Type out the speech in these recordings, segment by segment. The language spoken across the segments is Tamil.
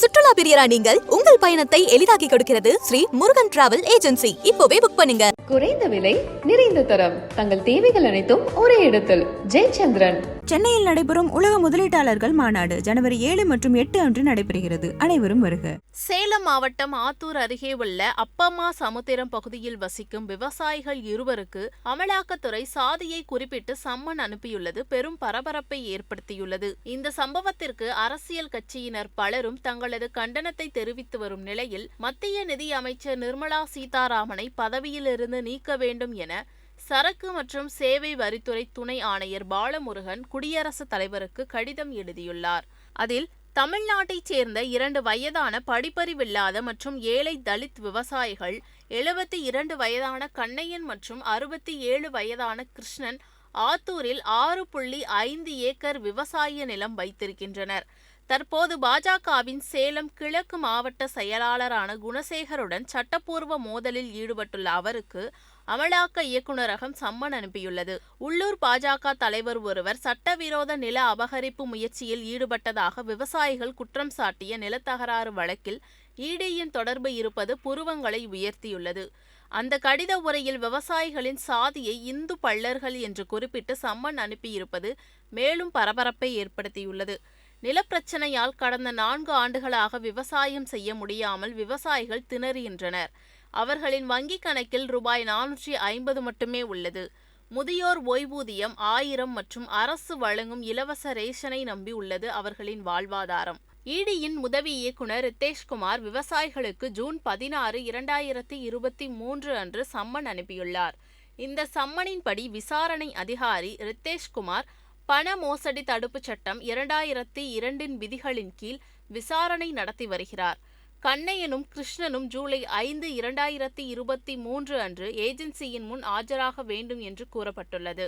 சுற்றுலா பிரியரா நீங்கள் உங்கள் பயணத்தை எளிதாக்கி கொடுக்கிறது ஸ்ரீ முருகன் டிராவல் ஏஜென்சி. இப்போவே புக் பண்ணுங்க. குறைந்த விலை நிறைந்த தரம். தங்கள் தேவைகள் அனைத்தும் ஒரே இடத்தில். ஜெயச்சந்திரன். சென்னையில் நடைபெறும் உலக முதலீட்டாளர்கள் மாநாடு ஜனவரி ஏழு மற்றும் எட்டு அன்று நடைபெறுகிறது. அனைவரும் வருக. சேலம் மாவட்டம் ஆத்தூர் அருகே உள்ள அப்பம்மா சமுத்திரம் பகுதியில் வசிக்கும் விவசாயிகள் இருவருக்கு அமலாக்கத்துறை சாதியை குறிப்பிட்டு சம்மன் அனுப்பியுள்ளது. பெரும் பரபரப்பை ஏற்படுத்தியுள்ளது. இந்த சம்பவத்திற்கு அரசியல் கட்சியினர் பலரும் தங்களது கண்டனத்தை தெரிவித்து வரும் நிலையில் மத்திய நிதி அமைச்சர் நிர்மலா சீதாராமனை பதவியிலிருந்து நீக்க வேண்டும் என சரக்கு மற்றும் சேவை வரித்துறை துணை ஆணையர் பாலமுருகன் குடியரசுத் தலைவருக்கு கடிதம் எழுதியுள்ளார். அதில் தமிழ்நாட்டைச் சேர்ந்த இரண்டு வயதான படிப்பறிவில்லாத மற்றும் ஏழை தலித் விவசாயிகள் எழுபத்தி இரண்டு வயதான கண்ணையன் மற்றும் அறுபத்தி ஏழு வயதான கிருஷ்ணன் ஆத்தூரில் ஆறு புள்ளி ஐந்து ஏக்கர் விவசாய நிலம் வைத்திருக்கின்றனர். தற்போது பாஜகவின் சேலம் கிழக்கு மாவட்ட செயலாளரான குணசேகருடன் சட்டப்பூர்வ மோதலில் ஈடுபட்டுள்ள அவருக்கு அமலாக்க இயக்குநரகம் சம்மன் அனுப்பியுள்ளது. உள்ளூர் பாஜக தலைவர் ஒருவர் சட்டவிரோத நில அபகரிப்பு முயற்சியில் ஈடுபட்டதாக விவசாயிகள் குற்றம் சாட்டிய நிலத்தகராறு வழக்கில் ஈடியின் தொடர்பு இருப்பது புருவங்களை உயர்த்தியுள்ளது. அந்த கடித உரையில் விவசாயிகளின் சாதியை இந்து பள்ளர்கள் என்று குறிப்பிட்டு சம்மன் அனுப்பியிருப்பது மேலும் பரபரப்பை ஏற்படுத்தியுள்ளது. நிலப்பிரச்சனையால் கடந்த நான்கு ஆண்டுகளாக விவசாயம் செய்ய முடியாமல் விவசாயிகள் திணறுகின்றனர். அவர்களின் வங்கிக் கணக்கில் ரூபாய் நானூற்றி ஐம்பது மட்டுமே உள்ளது. முதியோர் ஓய்வூதியம் ஆயிரம் மற்றும் அரசு வழங்கும் இலவச ரேஷனை நம்பி உள்ளது அவர்களின் வாழ்வாதாரம். இடியின் உதவி இயக்குனர் ரித்தேஷ்குமார் விவசாயிகளுக்கு ஜூன் பதினாறு இரண்டாயிரத்தி இருபத்தி மூன்று அன்று சம்மன் அனுப்பியுள்ளார். இந்த சம்மனின்படி விசாரணை அதிகாரி ரித்தேஷ்குமார் பண மோசடி தடுப்புச் சட்டம் இரண்டாயிரத்தி இரண்டின் விதிகளின் கீழ் விசாரணை நடத்தி வருகிறார். கண்ணையனும் கிருஷ்ணனும் ஜூலை ஐந்து இரண்டாயிரத்தி இருபத்தி மூன்று அன்று ஏஜென்சியின் முன் ஆஜராக வேண்டும் என்று கூறப்பட்டுள்ளது.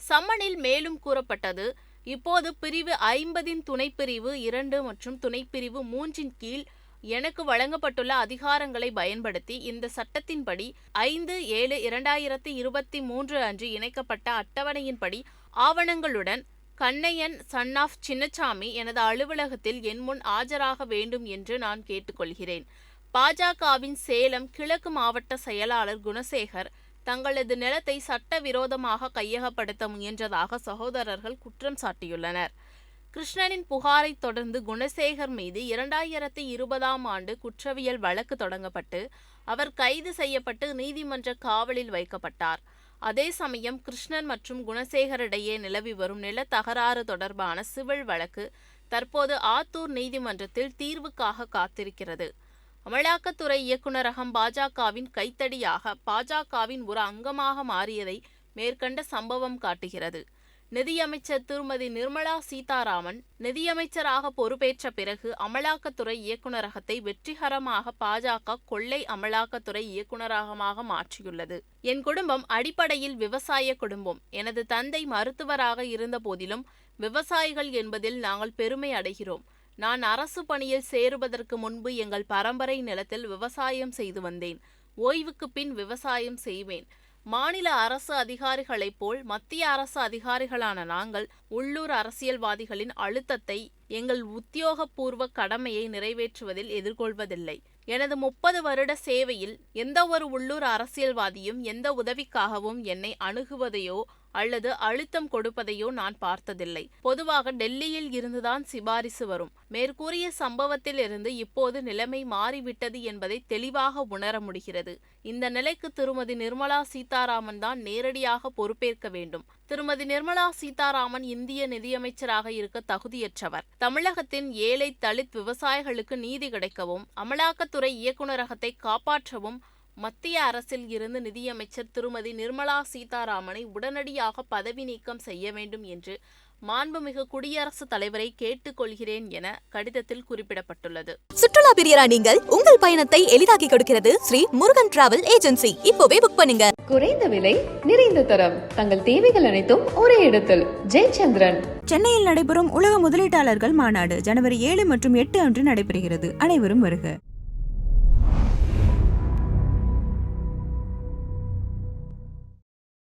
சம்மனில் மேலும் கூறப்பட்டது இப்போது பிரிவு ஐம்பதின் துணைப்பிரிவு இரண்டு மற்றும் துணைப்பிரிவு மூன்றின் கீழ் எனக்கு வழங்கப்பட்டுள்ள அதிகாரங்களை பயன்படுத்தி இந்த சட்டத்தின்படி ஐந்து ஏழு இரண்டாயிரத்தி இருபத்தி மூன்று அன்று இணைக்கப்பட்ட அட்டவணையின்படி ஆவணங்களுடன் கண்ணையன் சன் ஆஃப் சின்னசாமி எனது அலுவலகத்தில் என் முன் ஆஜராக வேண்டும் என்று நான் கேட்டுக்கொள்கிறேன். பாஜகவின் சேலம் கிழக்கு மாவட்ட செயலாளர் குணசேகர் தங்களது நிலத்தை சட்டவிரோதமாக கையகப்படுத்த முயன்றதாக சகோதரர்கள் குற்றம் சாட்டியுள்ளனர். கிருஷ்ணனின் புகாரை தொடர்ந்து குணசேகர் மீது இரண்டாயிரத்தி இருபதாம் ஆண்டு குற்றவியல் வழக்கு தொடங்கப்பட்டு அவர் கைது செய்யப்பட்டு நீதிமன்ற காவலில் வைக்கப்பட்டார். அதே சமயம் கிருஷ்ணன் மற்றும் குணசேகரிடையே நிலவி வரும் நில தகராறு தொடர்பான சிவில் வழக்கு தற்போது ஆத்தூர் நீதிமன்றத்தில் தீர்வுக்காக காத்திருக்கிறது. அமலாக்கத்துறை இயக்குநரகம் பாஜகவின் கைத்தடியாக பாஜகவின் ஒரு அங்கமாக மாறியதை மேற்கண்ட சம்பவம் காட்டுகிறது. நிதியமைச்சர் திருமதி நிர்மலா சீதாராமன் நிதியமைச்சராக பொறுப்பேற்ற பிறகு அமலாக்கத்துறை இயக்குநரகத்தை வெற்றிகரமாக பாஜக கொள்ளை அமலாக்கத்துறை இயக்குநரகமாக மாற்றியுள்ளது. என் குடும்பம் அடிப்படையில் விவசாய குடும்பம். எனது தந்தை மருத்துவராக இருந்த போதிலும் விவசாயிகள் என்பதில் நாங்கள் பெருமை அடைகிறோம். நான் அரசு பணியில் சேருவதற்கு முன்பு எங்கள் பரம்பரை நிலத்தில் விவசாயம் செய்து வந்தேன். ஓய்வுக்கு பின் விவசாயம் செய்வேன். மாநில அரசு அதிகாரிகளைப் போல் மத்திய அரசு அதிகாரிகளான நாங்கள் உள்ளூர் அரசியல்வாதிகளின் அழுத்தத்தை எங்கள் உத்தியோகபூர்வ கடமையை நிறைவேற்றுவதில் எதிர்கொள்வதில்லை. எனது முப்பது வருட சேவையில் எந்தவொரு உள்ளூர் அரசியல்வாதியும் எந்த உதவிக்காகவும் என்னை அணுகுவதையோ அல்லது அழுத்தம் கொடுப்பதையோ நான் பார்த்ததில்லை. பொதுவாக டெல்லியில் இருந்துதான் சிபாரிசு வரும். மேற்கூறிய சம்பவத்தில் இருந்து இப்போது நிலைமை மாறிவிட்டது என்பதை தெளிவாக உணர முடிகிறது. இந்த நிலைக்கு திருமதி நிர்மலா சீதாராமன் தான் நேரடியாக பொறுப்பேற்க வேண்டும். திருமதி நிர்மலா சீதாராமன் இந்திய நிதியமைச்சராக இருக்க தகுதியற்றவர். தமிழகத்தின் ஏழை தலித் விவசாயிகளுக்கு நீதி கிடைக்கவும் அமலாக்கத்துறை இயக்குநரகத்தை காப்பாற்றவும் மத்திய அரசில் இருந்து நிதியமைச்சர் திருமதி நிர்மலா சீதாராமனை உடனடியாக பதவி நீக்கம் செய்ய வேண்டும் என்று மாண்புமிகு குடியரசுத் தலைவரை கேட்டுக்கொள்கிறேன் என கடிதத்தில் குறிப்பிடப்பட்டுள்ளது. சுற்றுலா பிரியரா நீங்கள் உங்கள் பயணத்தை எளிதாக்கி கொடுக்கிறது ஸ்ரீ முருகன் டிராவல் ஏஜென்சி இப்போவே புக் பண்ணுங்க. குறைந்த விலை நிறைந்த தரம். தங்கள் தேவைகள் அனைத்தும் ஒரே இடத்தில். ஜெயச்சந்திரன். சென்னையில் நடைபெறும் உலக முதலீட்டாளர்கள் மாநாடு ஜனவரி ஏழு மற்றும் எட்டு அன்று நடைபெறுகிறது. அனைவரும் வருக.